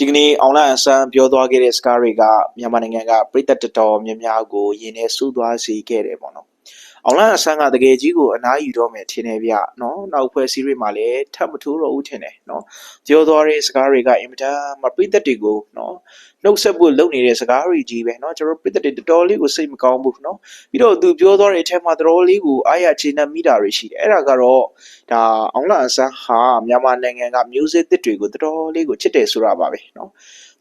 ဒီကနေ့အွန်လိုင်းအစမ်းပြောသွားခဲ့တဲ့စကားတွေကမြန်မာနိုင်ငံကပြည်သက်တော်တော်များများကိုယင်နေဆူသွားစေခဲ့တယ်ပေါ့နော် အောင်လာအဆန်းကတကယ်ကြီးကိုအနားယူတော့မယ်ထင်တယ်ဗျနော်နောက်ဖွဲ့ series မှာလည်းထပ်မထိုးတော့ဘူးထင်တယ်နော်ပြောသွားတဲ့စကားတွေကအင်မတန်မပိသက်တွေကိုနော်နှုတ်ဆက်ဖို့လုပ်နေတဲ့စကားတွေကြီးပဲနော်ကျွန်တော်ပိသက်တွေတော်တော်လေးကိုစိတ်မကောင်းဘူးနော်ပြီးတော့သူပြောသွားတဲ့အထက်မှာတော်တော်လေးကိုအားရချေနှက်မိတာတွေရှိတယ်အဲ့ဒါကတော့ဒါအောင်လာအဆန်းဟာမြန်မာနိုင်ငံက music သစ်တွေကိုတော်တော်လေးကိုချစ်တယ်ဆိုတာပါပဲနော်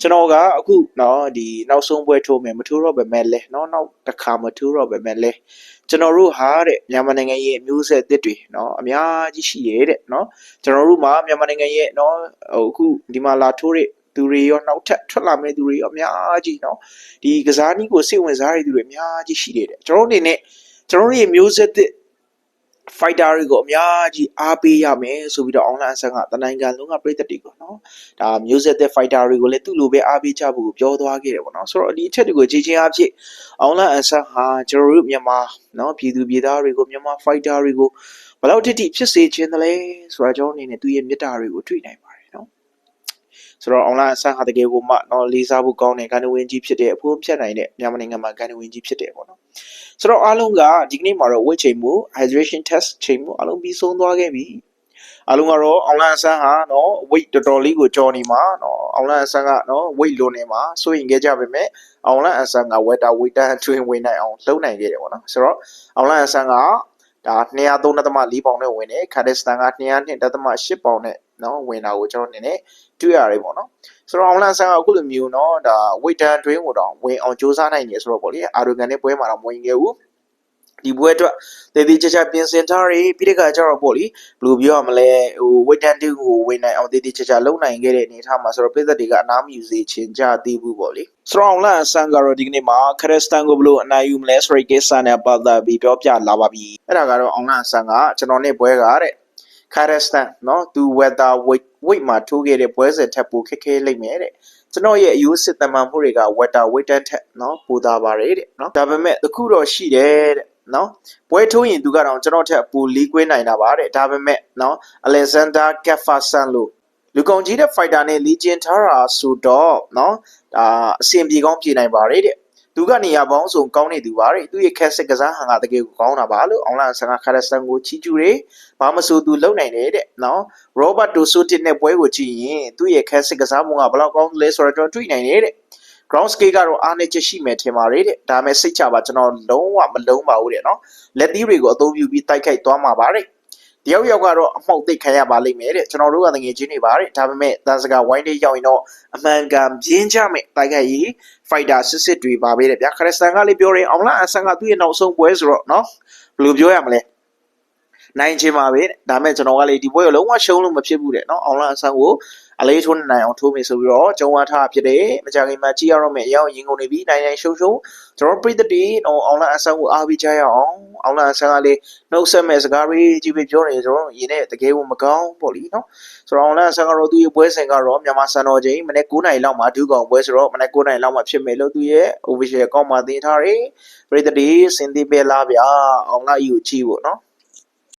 ကျွန်တော်ကအခုနော်ဒီနောက်ဆုံးပွဲထိုးမယ်မထိုးတော့ပဲမဲ့လဲနော်နောက်တစ်ခါမထိုးတော့ပဲမဲ့လဲကျွန်တော်တို့ဟာတဲ့မြန်မာနိုင်ငံရဲ့မျိုးဆက်အသစ်တွေเนาะအများကြီးရှိရဲ့တဲ့เนาะကျွန်တော်တို့မှာမြန်မာနိုင်ငံရဲ့เนาะဟိုအခုဒီမှာလာထိုးတဲ့သူတွေရောနောက်ထပ်ထွက်လာမယ့်သူတွေရောအများကြီးเนาะဒီကစားနည်းကိုစိတ်ဝင်စားတဲ့သူတွေအများကြီးရှိတယ်တဲ့ကျွန်တော်တို့အနေနဲ့ကျွန်တော်တို့ရဲ့မျိုးဆက်အသစ် fighter တွေကိုအများကြီးအားပေးရမယ်ဆိုပြီးတော့ online ဆက်ကတနိုင်ငံလုံးကပြည်သက်တွေကိုနော်ဒါမျိုးဆက်တဲ့ fighter တွေကိုလည်းသူ့လိုပဲအားပေးကြဖို့ပြောသွားခဲ့တယ်ပေါ့နော်ဆိုတော့ဒီအချက်တွေကိုကြည်ချင်းအဖြစ် online အဆက်ဟာကျွန်တော်တို့မြန်မာနော်ပြည်သူပြည်သားတွေကိုမြန်မာ fighter တွေကိုဘယ်လောက်တိတိဖြစ်စေခြင်းတလဲဆိုတာကျွန်တော်အနေနဲ့သူရဲ့မေတ္တာတွေကိုတွေ့နိုင်ပါ ဆိုတော့အောင်လာအဆန်ဟာတကယ်ကိုမှတော့လေးစားဖို့ကောင်းတဲ့ကန်နဝင်းကြီးဖြစ်တဲ့အဖိုးဖြတ်နိုင်တဲ့မြန်မာနိုင်ငံမှာကန်နဝင်းကြီးဖြစ်တယ်ပေါ့နော်ဆိုတော့အားလုံးကဒီကနေ့မှာတော့ဝစ်ချိန်မှု hydration test ချိန်မှုအားလုံးပြီးဆုံးသွားခဲ့ပြီအားလုံးကတော့အောင်လန်အဆန်းဟာနော် weight တော်တော်လေးကိုကျော်နေမှာနော်အောင်လန်အဆန်းကနော် weight လွန်နေမှာစိုးရင်ခဲ့ကြပါမယ်အောင်လန်အဆန်းက water weight အတွင်းဝင်နိုင်အောင်လှုပ်နိုင်ခဲ့တယ်ပေါ့နော်ဆိုတော့အောင်လန်အဆန်းက ဒါ203.4ပေါင်နဲ့ဝင်တယ်ကာဒစ်စတန်က202.8ပေါင်နဲ့နော်ဝင်တာကိုကျွန်တော်အနေနဲ့တွေ့ရတယ်ပေါ့နော်ဆိုတော့ online ဆန်ကအခုလိုမျိုးနော်ဒါ weight down drain ကိုတော့ဝင်အောင်စ조사နိုင်နေဆိုတော့ပေါ့လေအာရိုဂန်နဲ့ပွဲမှာတော့မဝင်ခဲ့ဘူး ဒီပွဲအတွက်တည်တည်ချာချာပြင်ဆင်ထားရပြီးတဲ့ခါကျတော့ပေါ့လေဘယ်လိုပြောရမလဲဟိုဝိတ်တန်တူကိုဝင်နိုင်အောင်တည်တည်ချာချာလုံနိုင်ခဲ့တဲ့အနေအထားမှာဆိုတော့ပြည်သက်တွေကအနားမယူစေချင်ကြသေးဘူးပေါ့လေစရောင်းလန်ဆန်ဂါရိုဒီကနေ့မှာခရစ်စတန်ကိုဘလို့အနိုင်ယူမလဲဆိုတဲ့ကိစ္စနဲ့ပတ်သက်ပြီးပြောပြလာပါပြီအဲ့ဒါကတော့အောင်လန်ဆန်ကကျွန်တော်နဲ့ပွဲကတဲ့ခရစ်စတန်နော်သူဝက်တာဝိတ်ဝိတ်မှာထိုးခဲ့တဲ့ပွဲစဉ်ထက်ပိုခက်ခဲလိမ့်မယ်တဲ့ကျွန်တော်ရဲ့အယူစစ်တမန်မှုတွေကဝက်တာဝိတ်တန်ထက်နော်ပိုသာပါတယ်တဲ့နော်ဒါပေမဲ့တခုတော့ရှိတယ်တဲ့ နော်ပွဲထိုးရင်သူကတော့ကျွန်တော်ထက်အပူလေးကွေးနိုင်တာပါတဲ့ဒါပေမဲ့နော်အလက်ဇန်ဒါကက်ဖာဆန်လို့လူကောင်ကြီးတဲ့ဖိုက်တာနဲ့လီဂျင်ထားတာဆိုတော့နော်ဒါအဆင်ပြေကောင်းပြေနိုင်ပါတယ်တဲ့သူကနေရာပေါင်းစုံကောင်းနေသူပါတဲ့သူရဲ့ခက်စစ်ကစားဟန်ကတကယ်ကိုကောင်းတာပါလို့အောင်လန်ဆန်ကခါရက်ဆန်ကိုချီးကျူးတယ်ဘာမဆိုသူလုံနိုင်တယ်တဲ့နော်ရောဘတ်တိုဆိုတစ်နဲ့ပွဲကိုကြည့်ရင်သူရဲ့ခက်စစ်ကစားမှုကဘလောက်ကောင်းလဲဆိုတော့ကျွန်တော်တွေ့နိုင်တယ်တဲ့ ground scale ကတော့အားနေချက်ရှိမယ်ထင်ပါတယ်တဲ့ဒါမဲ့စိတ်ချပါကျွန်တော်လုံးဝမလုံးပါဘူးတဲ့နော်လက်သီးတွေကိုအသုံးပြုပြီးတိုက်ခိုက်သွားမှာပါတဲ့တယောက်ယောက်ကတော့အမှုတ်သိပ်ခံရပါလိမ့်မယ်တဲ့ကျွန်တော်တို့ကတငယ်ချင်းတွေပါတဲ့ဒါပေမဲ့တန်စကာဝိုင်းလေးရောက်ရင်တော့အမှန်ကန်ပြင်းကြမယ်တိုက်ခိုက်ရေး fighter စစ်စစ်တွေပါပဲတဲ့ဗျာခရစ်စတန်ကလည်းပြောတယ်အောင်လားအဆန်ကသူ့ရဲ့နောက်ဆုံးပွဲဆိုတော့နော်ဘယ်လိုပြောရမလဲနိုင်ချင်ပါပဲတဲ့ဒါမဲ့ကျွန်တော်ကလေဒီပွဲကိုလုံးဝရှုံးလို့မဖြစ်ဘူးတဲ့နော်အောင်လားအဆန်ကို အလေးထိုးနိုင်အောင်ထိုးမယ်ဆိုပြီးတော့ကျုံဝါထားဖြစ်တယ်မကြခင်မှာကြည့်ရတော့မယ်အရောက်ရင်ကုန်နေပြီနိုင်နိုင်ရှုံးရှုံးကျွန်တော်ပြည်သက်တွေနော်အောင်လားအဆန်ကိုအားပေးကြရအောင်အောင်လားအဆန်ကလေနှုတ်ဆက်မဲ့စကားတွေကြီးပဲပြောနေကျွန်တော်ရင်းနဲ့တကယ်ကိုမကောင်းပေါ့လीနော်ဆိုတော့အောင်လားအဆန်ကတော့သူ့ရဲ့ပွဲစဉ်ကတော့မြန်မာစံတော်ချိန်မနေ့9နိုင်လောက်မှာဒုကောင်ပွဲဆိုတော့မနေ့9နိုင်လောက်မှာဖြစ်မယ်လို့သူ့ရဲ့ official account မှာသင်ထားတယ်ပြည်သက်တွေစင်သေးပဲလားဗျာအောင်လားယူကြည့်ဖို့နော်